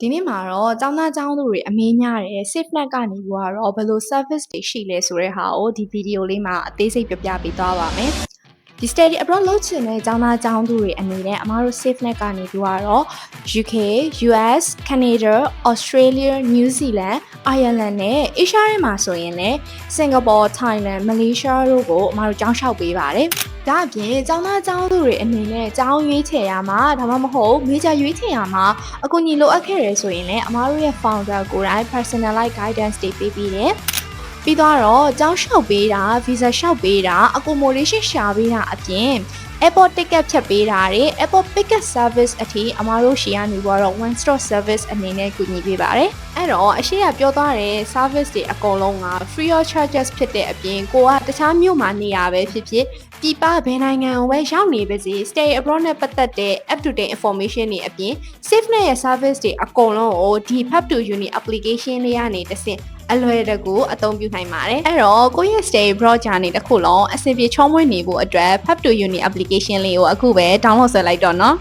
ဒီနေ့မှာတော့ចောင်းသားចောင်းသူတွေအမင်းများတယ် SafeNet ကနေပြီးတော့ဘယ်လို service တွေရှိလဲဆိုတဲ့ဟာကိုဒီဗီဒီယိုလေးမှာအသေးစိတ်ပြပြပေးသွားပါမယ်ဒီ study abroad လုပ်ချင်တဲ့ကျောင်းသားကျောင်းသူတွေအနေနဲ့အမားတို့ SafeNet ကနေပြီးတော့ UK, US, Canada, Australia, New Zealand, Ireland နဲ့ Asia တွေမှာဆိုရင်လည်း Singapore, Thailand, Malaysia တို့ကိုအမားတို့ကျောင်းလျှောက်ပေးပါတယ်။ ဒါအပြင်ကျောင်းသားကျောင်းသူတွေအနေနဲ့ကျောင်းရွေးချယ်ရမှာဒါမှမဟုတ် major ရွေးချယ်ရမှာအကူအညီလိုအပ်ခဲ့ရဆိုရင်လည်းအမားတို့ရဲ့ founder ကိုယ်တိုင် personalized guidance တွေပေးပြီးတယ်။ပြီးတော့ကျောင်းလျှောက်ပေးတာ visa လျှောက်ပေးတာ accommodation ရှာပေးတာအပြင် airport ticket ဖြတ်ပေးတာတွေ airport pickup service အထိအမားတို့ရှီကနေပြီးတော့ one stop service အနေနဲ့ကူညီပေးပါတယ်။ အဲ့တော့အရှိရပြောသွားတဲ့ service တွေအကုန်လုံးက free of charges ဖြစ်တဲ့အပြင်ကိုကတခြားမြို့မှာနေရပဲဖြစ်ဖြစ်ပြည်ပဘယ်နိုင်ငံကိုပဲရောက်နေပါစေ stay abroad နဲ့ပတ်သက်တဲ့ up to date information တွေအပြင် SafeNet ရဲ့ service တွေအကုန်လုံးကိုဒီ Pub to Uni application လေးကနေတစ်ဆင့်အလွယ်တကူအသုံးပြုနိုင်ပါတယ်အဲ့တော့ကိုယ့်ရဲ့ stay abroad journey တစ်ခုလုံးအဆင်ပြေချောမွေ့နေဖို့အတွက် Pub to Uni application လေးကိုအခုပဲ download ဆွဲလိုက်တော့နော်